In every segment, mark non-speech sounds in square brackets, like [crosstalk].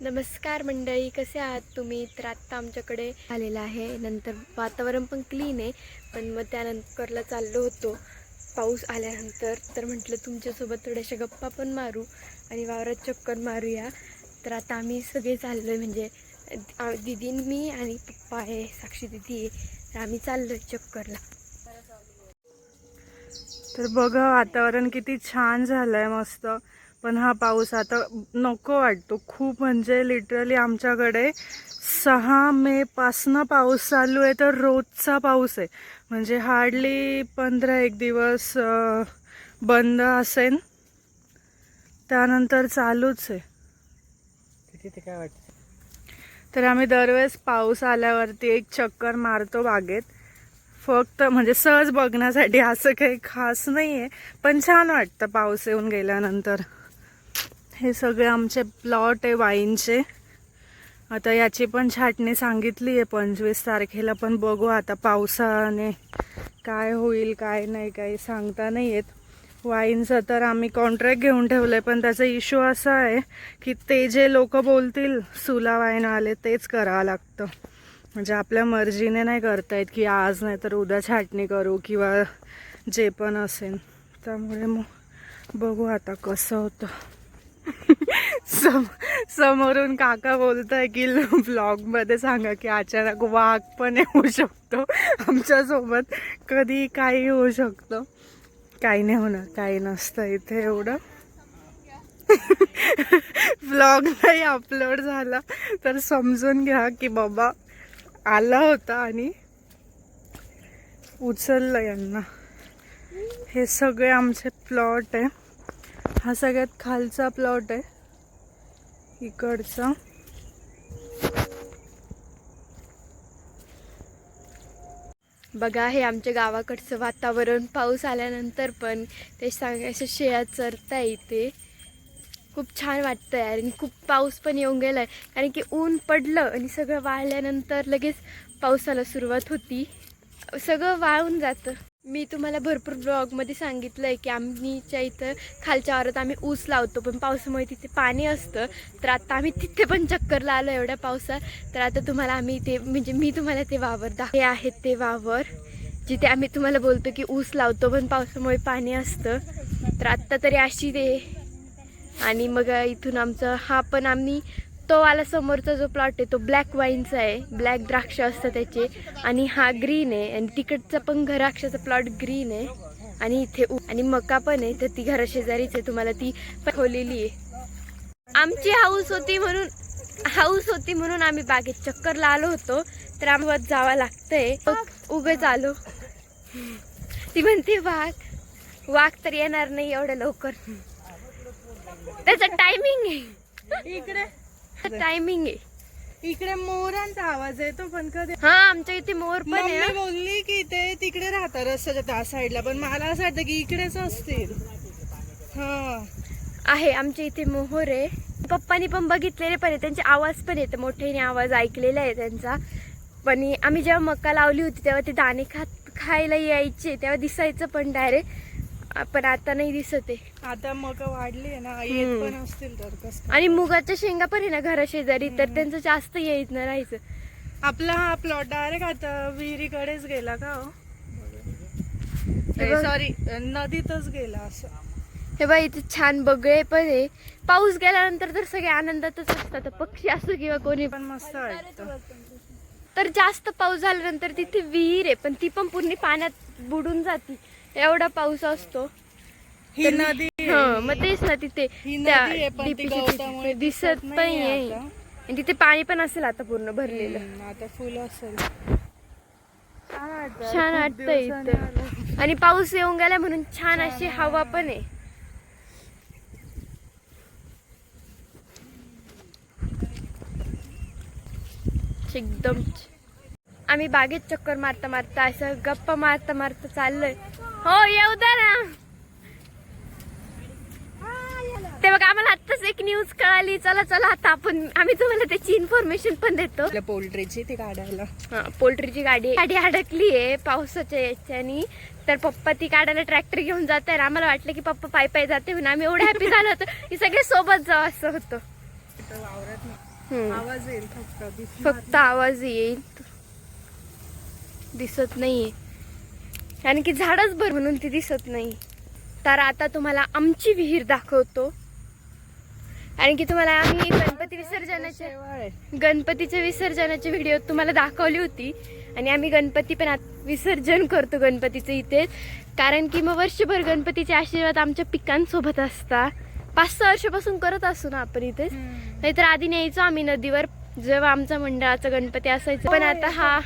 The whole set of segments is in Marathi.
नमस्कार मंडळी कसे आहात तुम्ही? तर आत्ता आमच्याकडे आलेलं आहे. नंतर वातावरण पण क्लीन आहे पण मग त्यानंतरला चाललो होतो. पाऊस आल्यानंतर तर म्हटलं तुमच्यासोबत थोड्याशा गप्पा पण मारू आणि वावरात चक्कर मारूया. तर आता आम्ही सगळे चाललो आहे म्हणजे दिदीन मी आणि पप्पा आहे साक्षी दिदी आहे. तर आम्ही चाललो आहे चक्करला. तर बघा वातावरण किती छान झालं आहे मस्त. पण हा पाऊस आता नको वाटतो. खूप म्हणजे लिटरली आमच्याकडे सहा मे पासनं पाऊस चालू आहे तर रोजचा पाऊस आहे. म्हणजे हार्डली पंधरा एक दिवस बंद असेल त्यानंतर चालूच आहे. तिथे काय वाटतं? तर आम्ही दरवेळेस पाऊस आल्यावरती एक चक्कर मारतो बागेत. फक्त म्हणजे सहज बघण्यासाठी असं काही खास नाही आहे पण छान वाटतं पाऊस येऊन गेल्यानंतर. हे सगळे आमचे प्लॉट आहे वाईनचे. आता याची पण छाटणी सांगितली आहे पंचवीस तारखेला पण बघू आता पावसाने काय होईल काय नाही काही सांगता नाही येत. वाईनचं तर आम्ही कॉन्ट्रॅक्ट घेऊन ठेवलं आहे पण त्याचा इश्यू असा आहे की ते जे लोक बोलतील सुला वाईन आले तेच करावं लागतं. म्हणजे आपल्या मर्जीने नाही करता येत की आज नाही तर उद्या छाटणी करू किंवा जे पण असेल. त्यामुळे मग बघू आता कसं होतं. सम समोरून काका बोलताय की ब्लॉगमध्ये सांगा की अचानक वाघ पण येऊ शकतो. आमच्यासोबत कधी काही होऊ शकतं. काही नाही होणार काही नसतं इथे एवढं. ब्लॉग नाही अपलोड झाला तर समजून घ्या की बाबा आला होता आणि उचललं यांना. हे सगळे आमचे प्लॉट आहे. हा सगळ्यात खालचा प्लॉट आहे. इकडचा. बघा हे आमच्या गावाकडचं वातावरण पाऊस आल्यानंतर पण ते सांगायचं शेळ्या चरता इथे. खूप छान वाटतं आणि खूप पाऊस पण येऊन गेला आहे कारण की ऊन पडलं आणि सगळं वाळल्यानंतर लगेच पावसाला सुरुवात होती. सगळं वाळून जातं. मी तुम्हाला भरपूर ब्लॉगमध्ये सांगितलं आहे की आम्हीच्या इथं खालच्या वावरात आम्ही ऊस लावतो पण पावसामुळे तिथे पाणी असतं. तर आता आम्ही तिथे पण चक्करला आलो एवढ्या पावसात. तर आता तुम्हाला आम्ही ते म्हणजे मी तुम्हाला ते वावर दाखवे आहेत ते वावर जिथे आम्ही तुम्हाला बोलतो की ऊस लावतो पण पावसामुळे पाणी असतं. तर आत्ता तरी अशी ते. आणि मग इथून आमचं हा पण आम्ही तो वाला समोरचा जो प्लॉट आहे तो ब्लॅक वाईनचा आहे. ब्लॅक द्राक्ष असतं त्याचे. आणि हा ग्रीन आहे. आणि तिकडचा पण द्राक्षाचा प्लॉट ग्रीन आहे. आणि इथे आणि मका पण आहे. तर ती घराशेजारीच आहे. तुम्हाला ती ठेवलेली खोलेली आहे. आमची हाऊस होती म्हणून हाऊस होती म्हणून आम्ही बागेत चक्करला आलो होतो. तर आम्हाला जावं लागतंय. उगच आलो ती म्हणते वाघ. वाघ तर येणार नाही एवढं लवकर. त्याचं टायमिंग आहे. इकडे. टायमिंग आहे. इकडे मोरांचा आवाज येतो पण कधी हा आमच्या इथे मोर पण आहे मम्मी हा. बोलली की ते तिकडे राहतात रस्त्याच्या त्या साईडला पण मला असं वाटतं की इकडेच असतील. हा. आहे आमच्या इथे मोहर आहे. पप्पानी पण बघितलेले पण आहे त्यांचे आवाज पण येते मोठ्याने आवाज ऐकलेला आहे त्यांचा. पण आम्ही जेव्हा मका लावली होती तेव्हा ते दाणे खात खायला यायचे तेव्हा दिसायचं पण डायरेक्ट पण आता नाही दिसत आहे. आता मग वाढली आहे ना येत. पण असतील तर कसं? आणि मुगाच्या शेंगा पण आहे ना घराशेजारी तर त्यांचं जास्त येत नाही राहायचं. आपला हा प्लॉट डायरेक्ट आता विहिरीकडेच गेला का हो? हे बघ. सॉरी नदीतच गेला असं. हे बघ इथे छान बगळे पण आहे. पाऊस गेल्यानंतर तर सगळे आनंदातच असतात. पक्षी असो किंवा कोणी. पण मस्त वाटतं तर जास्त पाऊस झाल्यानंतर तिथे विहीर आहे पण ती पण पूर्ण पाण्यात बुडून जाती. एवढा पाऊस असतो ही नदी. हं, मग तेच ना तिथे ही त्या नदी आहे, पण ती डीपीच्या गवतामुळे तिथे दिसत नाहीये आता. आणि तिथे पाणी पण असेल आता पूर्ण भरलेलं हम्म, आता फुल असेल छान वाटतं. वाटतंय इथं. आणि पाऊस येऊन गेला म्हणून छान अशी हवा पण आहे एकदम छ- आम्ही बागेत चक्कर मारता मारता असं गप्पा मारता मारता चाललोय. हो येऊ द्या ना. ते बघा आम्हाला आत्ताच एक न्यूज कळाली. चला चला आता आपण आम्ही तुम्हाला त्याची इन्फॉर्मेशन पण देतो. पोल्ट्रीची ती काढायला. हा, पोल्ट्रीची गाडी गाडी अडकली आहे पावसाच्या याच्यानी. तर पप्पा ती काढायला ट्रॅक्टर घेऊन जात आहे आम्हाला वाटलं की पप्पा पाय पाय जाते म्हणून आम्ही एवढं हॅपी झालो होतो. [laughs] की सगळे सोबत जाऊ असं होतं. वावरात. आवाज येईल फक्त. आवाज येईल. दिसत नाहीये. कारण की झाडच भर म्हणून ती दिसत नाही. तर आता तुम्हाला आमची विहीर दाखवतो. कारण की तुम्हाला आम्ही गणपती विसर्जनाचे गणपतीच्या विसर्जनाची व्हिडिओ तुम्हाला दाखवली होती. आणि आम्ही गणपती पण आत- विसर्जन करतो गणपतीचं इथेच कारण की मग वर्षभर गणपतीचे आशीर्वाद आमच्या पिकांसोबत असतात. पाच सहा वर्षापासून करत असू ना आपण इथेच नाहीतर आधी न्यायचो आम्ही नदीवर. जेव्हा आमचा मंडळाचा गणपती असायचा. पण आता हा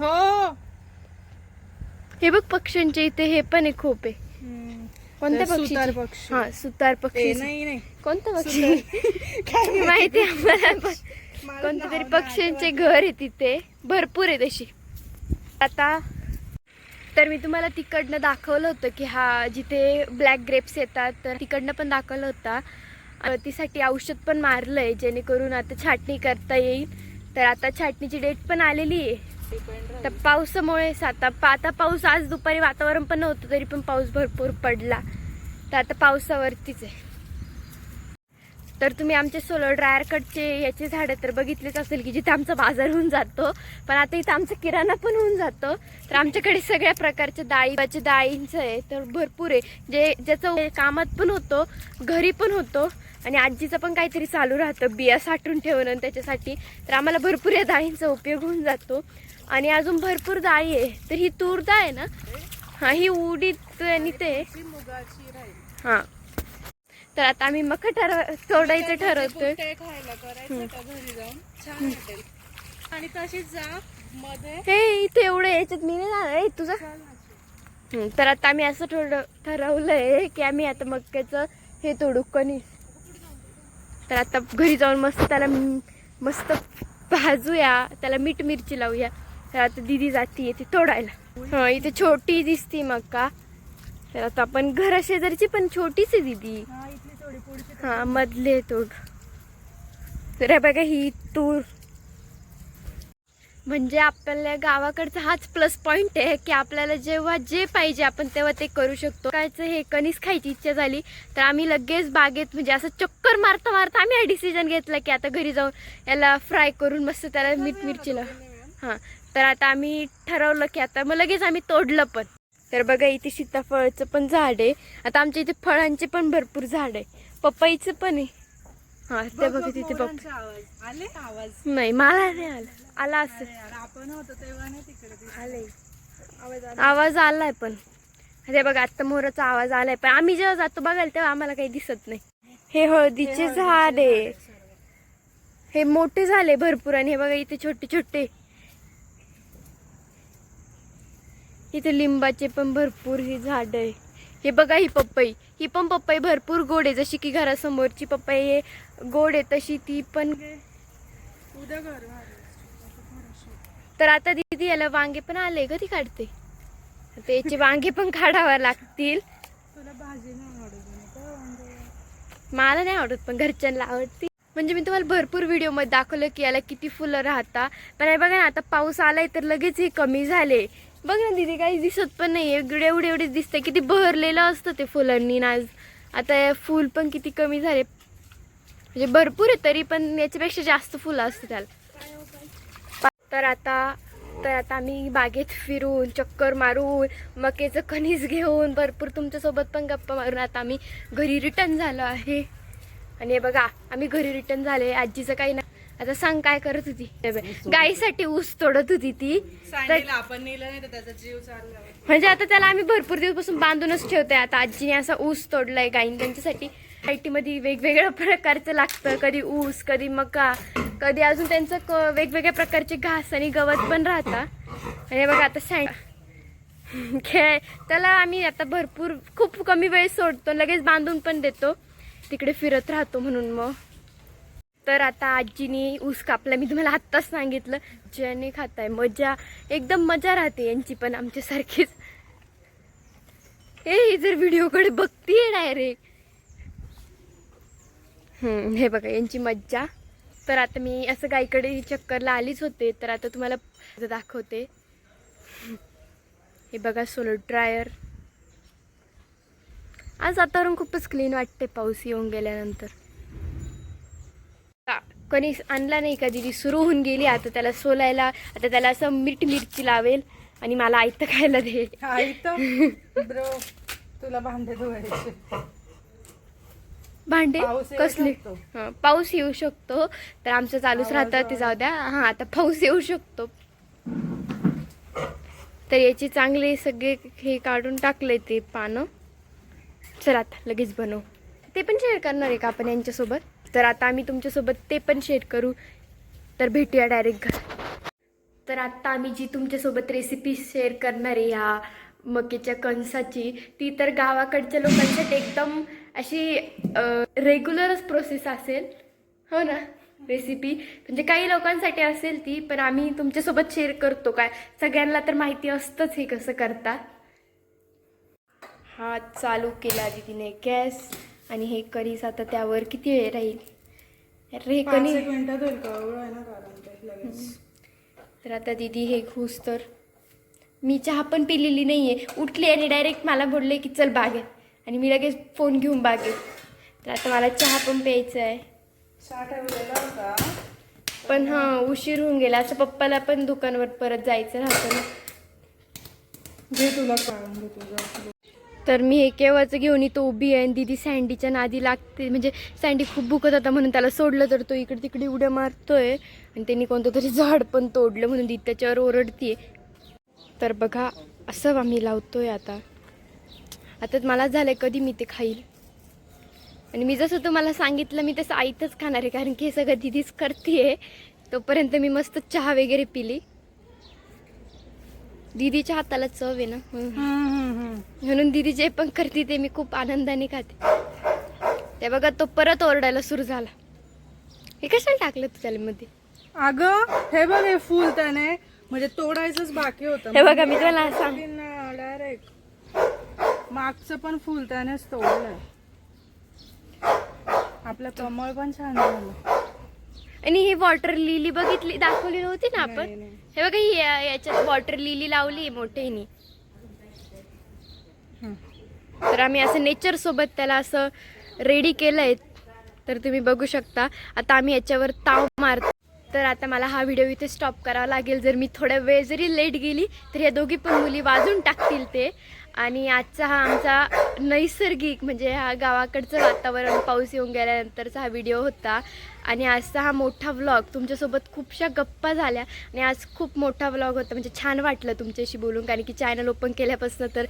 हो. हे बघ पक्ष्यांचे इथे हे पण आहे खोप आहे. कोणत्या पक्षी पक्षी. हा सुतार पक्षी. नाही नाही. कोणता पक्षी? [laughs] माहिती आहे आम्हाला कोणत्या तरी पक्ष्यांचे घर आहे तिथे. भरपूर आहे तशी. आता तर मी तुम्हाला तिकडनं दाखवलं होतं की हा जिथे ब्लॅक ग्रेप्स येतात तर तिकडनं पण दाखवलं होता. तिसाठी औषध पण मारलं आहे जेणेकरून आता छाटणी करता येईल. तर आता छाटणीची डेट पण आलेली आहे. तर पावसामुळेच आता आता पाऊस आज दुपारी वातावरण पण नव्हतं तरी पण पाऊस भरपूर पडला. तर आता पावसावरतीच आहे. तर तुम्ही आमचे सोलर ड्रायरकडचे याचे झाडं तर बघितलेच असेल की जिथे आमचा बाजार होऊन जातो. पण आता इथं आमचा किराणा पण होऊन जातो. तर आमच्याकडे सगळ्या प्रकारच्या डाळीचे डाळींचं आहे. तर भरपूर आहे. जे ज्याचं कामात पण होतो घरी पण होतो. आणि आजीचं पण काहीतरी चालू राहतं बिया साठवून ठेवणं आणि त्याच्यासाठी. तर आम्हाला भरपूर या डाळींचा उपयोग होऊन जातो. आणि अजून भरपूर डाळी आहे. तर ही तूर डाळ आहे ना? हा ही उडीद आणि ते. हा. तर आता आम्ही मका ठरव तोडायचं ठरवतोय. ते खायला करायचं का घरी जाऊन. छान वाटेल. आणि तशीच जा मध्ये. हे इथे एवढं याच्यात मी नाही जाणार. तुझं? हम्म, तर आता आम्ही असं थोडं ठरवलंय की आम्ही आता मक्याचं हे तोडू. कणी. तर आता घरी जाऊन मस्त त्याला म- मस्त भाजूया. त्याला मीठ मिरची लावूया. तर आता दिदी जातीये ती तोडायला. हा इथे छोटी दिसती मका तर आता आपण घरा शेजारची पण छोटीच आहे दिदी. हा हा मधले तोड. तर हे बघा ही तूर. म्हणजे आपल्या गावाकडचा हाच प्लस पॉइंट आहे की आपल्याला जेव्हा जे पाहिजे आपण तेव्हा ते करू शकतो. कायचं हे कणीस खायची इच्छा झाली तर आम्ही लगेच बागेत म्हणजे असं चक्कर मारता मारता आम्ही हा डिसिजन घेतला की आता घरी जाऊन याला फ्राय करून मस्त त्याला मीठ मिरचीला. हां तर आता आम्ही ठरवलं की आता मग लगेच आम्ही तोडलं पण. तर बघा इथे सीताफळाचं पण झाड आहे. आता आमच्या इथे फळांचे पण भरपूर झाड आहे. पपईचं पण आहे. हा ते बघा तिथे पप्पा आवाज. आले आवाज? नाही मला नाही आला. आला असं. आपण होतो तेव्हा नाही तिकडे दिसत. आले. आवाज आला. आवाज आलाय पण. ते बघा आत्ता मोराचा आवाज आलाय. पण आम्ही जेव्हा जातो बघायला तेव्हा आम्हाला काही दिसत नाही. हे हळदीचे झाड आहे. हे मोठे झाले भरपूर आणि हे बघा इथे छोटे छोटे इथे लिंबाचे पण भरपूर ही झाड आहे. हे बघा ही पपई. ही पण पपई भरपूर गोड आहे. जशी की घरासमोरची पपई आहे गोड आहे तशी ती पण. तर आता दीदी याला वांगे पण आले कधी काढते. आता याचे वांगे पण काढावे लागतील? मला नाही आवडत पण घरच्यांना आवडते. म्हणजे मी तुम्हाला भरपूर व्हिडिओमध्ये दाखवलं की याला किती फुलं राहता. पण हे बघा ना आता पाऊस आलाय तर लगेच हे कमी झाले. बघ ना दीदी काही दिसत पण नाही एवढे एवढे एवढेच दिसतंय. किती बहरलेलं असतं ते फुलांनी. ना आज आता फूल फुल पण किती कमी झाले. म्हणजे भरपूर आहे तरी पण याच्यापेक्षा जास्त फुलं असतं त्याला. तर आता तर आता आम्ही बागेत फिरून चक्कर मारून मकेचं कणीस घेऊन भरपूर तुमच्यासोबत पण गप्पा मारून आता आम्ही घरी रिटर्न झालो आहे. आणि हे बघा आम्ही घरी रिटर्न झाले. आजीचं काही नाही. आता सांग काय करत होती? गाईसाठी ऊस तोडत होती ती. आपण नेलं नाही त्याचा जीव म्हणजे आता त्याला आम्ही भरपूर दिवसपासून बांधूनच ठेवतोय. आता आजीने असा ऊस तोडलाय गाईन त्यांच्यासाठी आयटी मध्ये वेगवेगळ्या प्रकारचं लागतं. कधी ऊस कधी मका कधी अजून त्यांचं वेगवेगळ्या प्रकारचे घास आणि गवत पण राहता. आणि हे बघा आता सँड खेळ त्याला आम्ही आता भरपूर खूप कमी वेळ सोडतो. लगेच बांधून पण देतो. तिकडे फिरत राहतो म्हणून मग. तर आता आजीनी ऊस कापला. मी तुम्हाला आत्ताच सांगितलं ज्याने खाताय. मजा एकदम मजा राहते यांची पण आमच्यासारखीच. हे जर व्हिडिओकडे बघतीये डायरेक्ट. हे बघा यांची मज्जा. तर आता मी असं गाईकडे चक्करला आलीच होते तर आता तुम्हाला दाखवते. हे बघा सोलो ड्रायर. आज वातावरण खूपच क्लीन वाटते पाऊस येऊन गेल्यानंतर. का- कोणी आणला नाही का दिदी? सुरू होऊन गेली. आता त्याला सोलायला आता त्याला असं मीठ मिरची लावेल आणि मला आयतं खायला दे. आई तर [laughs] ब्रो तुला भांडे धुवायचे. भांडे? पाऊस येऊ कसले? शकतो. हं, पाऊस येऊ शकतो. तर आमचं चालूच राहतं ते जाऊ द्या. हां आता पाऊस येऊ शकतो. तर याची चांगले सगळे हे काढून टाकले ते पानं. चल आता लगेच बनव. ते पण शेअर करणार आहे का आपण यांच्यासोबत? तर आता आम्ही तुमच्यासोबत ते पण शेअर करू. तर भेटूया डायरेक्ट घर. तर आत्ता आम्ही जी तुमच्यासोबत रेसिपी शेअर करणार आहे ह्या मकेच्या कणसाची ती तर गावाकडच्या लोकांसाठी एकदम अशी रेग्युलरच प्रोसेस असेल. हो ना? रेसिपी म्हणजे काही लोकांसाठी असेल ती पण आम्ही तुमच्यासोबत शेअर करतो काय? सगळ्यांना तर माहिती असतंच हे कसं करतात. हा चालू केला दीदीने गॅस. आणि हे कणीस आता त्यावर किती वेळ राहील? अरे हे पाच कणीस एक मिनिटात होईल का? एवढं आहे ना कारण ते लगेच? तर आता दीदी हे घुस तर. मी चहा पण पिलेली नाही आहे उठली आणि डायरेक्ट मला बोलले की चल बागेत. आणि मी लगेच फोन घेऊन बागेत. तर आता मला चहा पण प्यायचा आहे. पण हां उशीर होऊन गेला. असं पप्पाला पण दुकानावर परत जायचं राहतं ना. घे तुला तर मी हे केव्हाचं घेऊन इथं उभी आहे आणि दीदी सँडीच्या नादी लागते. म्हणजे सँडी खूप भुकत होता म्हणून त्याला सोडलं तर तो इकडे तिकडे उड्या मारतोय. आणि त्यांनी कोणतं तरी झाड पण तोडलं म्हणून दिदी त्याच्यावर ओरडतीये. तर बघा असं आम्ही लावतोय आता. आता मला झालंय कधी मी ते खाईल. आणि मी जसं तुम्हाला सांगितलं मी तसं आईतच खाणार आहे कारण की हे सगळं दिदीच करते तोपर्यंत मी मस्त चहा वगैरे पिली. दीदीच्या हाताला चव आहे ना. म्हणून दीदी जे पण करते ते मी खूप आनंदाने खाते. ते बघा तो परत ओरडायला सुरू झाला. हे कशाला टाकलं तू त्याला मध्ये? अगं हे बघ हे फुल त्याने. म्हणजे तोडायचंच बाकी होतं. हे बघा मी सांग. डायरेक्ट मागचं पण फुल त्यानेच तोडलंय. आपलं कमळ पण छान झालं. आणि ही वॉटर लिली बघितली? दाखवली नव्हती ना आपण. हे बघा ही याच्यात वॉटर लिली लावली मोठ्यानी. तर आम्ही असं नेचर सोबत त्याला असं रेडी केलंय. तर तुम्ही बघू शकता. आता आम्ही याच्यावर ताव मारतो तर आता मला हा व्हिडिओ इथे स्टॉप करावा लागेल. जर मी थोडा वेळ जरी लेट गेली तर या दोघी पण मुली वाजून टाकतील ते. आणि आजचा हा आमचा नैसर्गिक म्हणजे हा गावाकडचं वातावरण पाऊस येऊन गेल्यानंतरचा हा व्हिडिओ होता. आणि आजचा हा मोठा व्लॉग तुमच्यासोबत खूपशा गप्पा झाल्या. आणि आज खूप मोठा व्लॉग होता. म्हणजे छान वाटलं तुमच्याशी बोलून. कारण की चॅनल ओपन केल्यापासून तर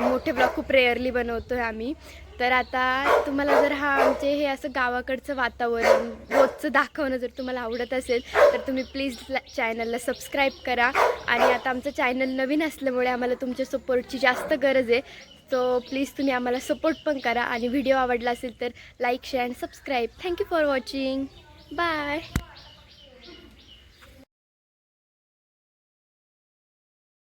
मोठे व्लॉग खूप रेअरली बनवतो आहे आम्ही. तर आता तुम्हाला जर हा आमचे हे असं गावाकडचं वातावरण रोजचं दाखवणं जर तुम्हाला आवडत असेल तर तुम्ही प्लीज चॅनलला सबस्क्राईब करा. आणि आता आमचं चॅनल नवीन असल्यामुळे आम्हाला तुमच्या सपोर्टची जास्त गरज आहे. सो प्लीज तुम्ही आम्हाला सपोर्ट पण करा. आणि व्हिडिओ आवडला असेल तर like share and subscribe. Thank you for watching bye